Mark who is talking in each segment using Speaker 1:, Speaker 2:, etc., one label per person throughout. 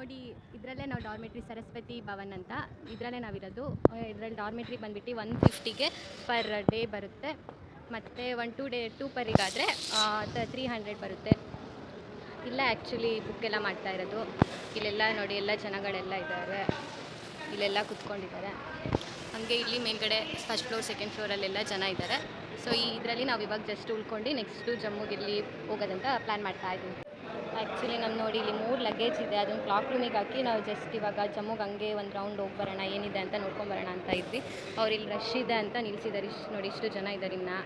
Speaker 1: ನೋಡಿ, ಇದರಲ್ಲೇ ನಾವು ಡಾರ್ಮೆಟ್ರಿ ಸರಸ್ವತಿ ಭವನ್ ಅಂತ, ಇದರಲ್ಲೇ ನಾವಿರೋದು. ಇದರಲ್ಲಿ ಡಾರ್ಮೆಟ್ರಿ ಬಂದುಬಿಟ್ಟು ಒನ್ ಫಿಫ್ಟಿಗೆ ಪರ್ ಡೇ ಬರುತ್ತೆ. ಮತ್ತು ಒನ್ ಟೂ ಡೇ ಟೂ ಪರಿಗಾದರೆ ತ್ರೀ ಹಂಡ್ರೆಡ್ ಬರುತ್ತೆ. ಇಲ್ಲ ಆ್ಯಕ್ಚುಲಿ ಬುಕ್ ಎಲ್ಲ ಮಾಡ್ತಾ ಇರೋದು. ಇಲ್ಲೆಲ್ಲ ನೋಡಿ, ಎಲ್ಲ ಜನಗಳೆಲ್ಲ ಇದ್ದಾರೆ. ಇಲ್ಲೆಲ್ಲ ಕುತ್ಕೊಂಡಿದ್ದಾರೆ. ಹಾಗೆ ಇಲ್ಲಿ ಮೇಲ್ಗಡೆ ಫಸ್ಟ್ ಫ್ಲೋರ್ ಸೆಕೆಂಡ್ ಫ್ಲೋರಲ್ಲೆಲ್ಲ ಜನ ಇದ್ದಾರೆ. ಸೊ ಈ ಇದರಲ್ಲಿ ನಾವು ಇವಾಗ ಜಸ್ಟ್ ಉಳ್ಕೊಂಡು ನೆಕ್ಸ್ಟು ಜಮ್ಮುಗೆ ಇಲ್ಲಿ ಹೋಗೋದಂತ ಪ್ಲ್ಯಾನ್ ಮಾಡ್ತಾ ಇದ್ದೀವಿ. ಆ್ಯಕ್ಚುಲಿ ನಮ್ಮ ನೋಡಿ ಇಲ್ಲಿ ಮೂರು ಲಗೇಜ್ ಇದೆ. ಅದನ್ನು ಕ್ಲಾಕ್ ರೂಮಿಗೆ ಹಾಕಿ ನಾವು ಜಸ್ಟ್ ಇವಾಗ ಜಮ್ಮುಗೆ ಹಂಗೆ ಒಂದು ರೌಂಡ್ ಹೋಗಿ ಬರೋಣ ಏನಿದೆ ಅಂತ ನೋಡ್ಕೊಂಬರೋಣ ಅಂತ ಇದ್ವಿ. ಅವ್ರು ಇಲ್ಲಿ ರಶ್ ಇದೆ ಅಂತ ನಿಲ್ಸಿದ್ದಾರೆ ಇಷ್ಟು ನೋಡಿ ಇಷ್ಟು ಜನ ಇದ್ದಾರೆ ಇನ್ನು.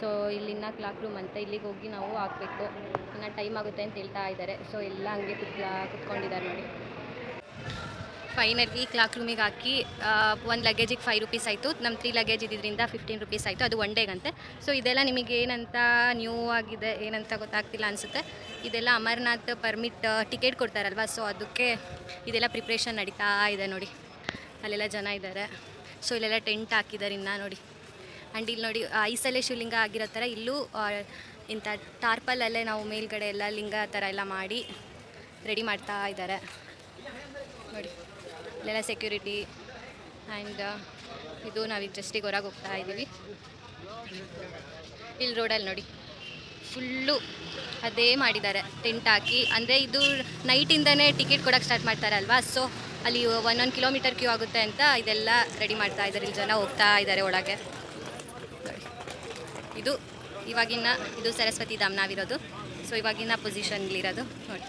Speaker 1: ಸೊ ಇಲ್ಲಿನ್ನ ಕ್ಲಾಕ್ ರೂಮ್ ಅಂತ ಇಲ್ಲಿಗೆ ಹೋಗಿ ನಾವು ಹಾಕಬೇಕು. ಇನ್ನು ಟೈಮ್ ಆಗುತ್ತೆ ಅಂತ ಹೇಳ್ತಾ ಇದ್ದಾರೆ ಸೊ ಎಲ್ಲ ಹಂಗೆ ಕುತ್ ಕುತ್ಕೊಂಡಿದ್ದಾರೆ ನೋಡಿ. ಫೈನಲಿ ಕ್ಲಾಕ್ ರೂಮಿಗೆ ಹಾಕಿ ಒಂದು ಲಗೇಜಿಗೆ ಫೈವ್ ರುಪೀಸ್ ಆಯಿತು. ನಮ್ಮ ತ್ರೀ ಲಗೇಜ್ ಇದ್ದಿದ್ದರಿಂದ ಫಿಫ್ಟೀನ್ ರುಪೀಸ್ ಆಯಿತು. ಅದು ಒನ್ ಡೇಗಂತೆ ಸೊ ಇದೆಲ್ಲ ನಿಮಗೆ ಏನಂತ ನ್ಯೂ ಆಗಿದೆ, ಏನಂತ ಗೊತ್ತಾಗ್ತಿಲ್ಲ ಅನಿಸುತ್ತೆ. ಇದೆಲ್ಲ ಅಮರ್ನಾಥ್ ಪರ್ಮಿಟ್ ಟಿಕೆಟ್ ಕೊಡ್ತಾರಲ್ವ? ಸೊ ಅದಕ್ಕೆ ಇದೆಲ್ಲ ಪ್ರಿಪ್ರೇಷನ್ ನಡೀತಾ ಇದೆ ನೋಡಿ. ಅಲ್ಲೆಲ್ಲ ಜನ ಇದ್ದಾರೆ. ಸೊ ಇಲ್ಲೆಲ್ಲ ಟೆಂಟ್ ಹಾಕಿದ್ದಾರೆ ಇನ್ನೂ ನೋಡಿ. ಆ್ಯಂಡ್ ಇಲ್ಲಿ ನೋಡಿ ಐಸಲ್ಲೇ ಶಿವಲಿಂಗ ಆಗಿರೋ ಥರ ಇಲ್ಲೂ ಇಂಥ ಟಾರ್ಪಲಲ್ಲೇ ನಾವು ಮೇಲ್ಗಡೆ ಎಲ್ಲ ಲಿಂಗ ಥರ ಎಲ್ಲ ಮಾಡಿ ರೆಡಿ ಮಾಡ್ತಾ ಇದ್ದಾರೆ. ನೋಡಿ. ಇಲ್ಲೆಲ್ಲ ಸೆಕ್ಯೂರಿಟಿ ಆ್ಯಂಡ್ ಇದು ನಾವೀಗ ಜಸ್ಟಿಗೆ ಹೊರಗೆ ಹೋಗ್ತಾ ಇದ್ದೀವಿ. ಇಲ್ಲಿ ರೋಡಲ್ಲಿ ನೋಡಿ. ಫುಲ್ಲು ಅದೇ ಮಾಡಿದ್ದಾರೆ. ಟೆಂಟ್ ಹಾಕಿ. ಅಂದರೆ ಇದು ನೈಟಿಂದನೇ ಟಿಕೆಟ್ ಕೊಡೋಕ್ಕೆ ಸ್ಟಾರ್ಟ್ ಮಾಡ್ತಾರೆ ಅಲ್ವಾ ಸೊ ಅಲ್ಲಿ ಒಂದೊಂದು ಕಿಲೋಮೀಟರ್ ಕ್ಯೂ ಆಗುತ್ತೆ ಅಂತ ಇದೆಲ್ಲ ರೆಡಿ ಮಾಡ್ತಾ ಇದ್ದಾರೆ. ಇಲ್ಲಿ ಜನ ಹೋಗ್ತಾ ಇದ್ದಾರೆ ಒಳಗೆ. ಇದು ಇವಾಗಿನ, ಇದು ಸರಸ್ವತಿ ಧಾಮ್ ನಾವಿರೋದು. ಸೊ ಇವಾಗಿನ ಪೊಸಿಷನ್ಲಿರೋದು ನೋಡಿ.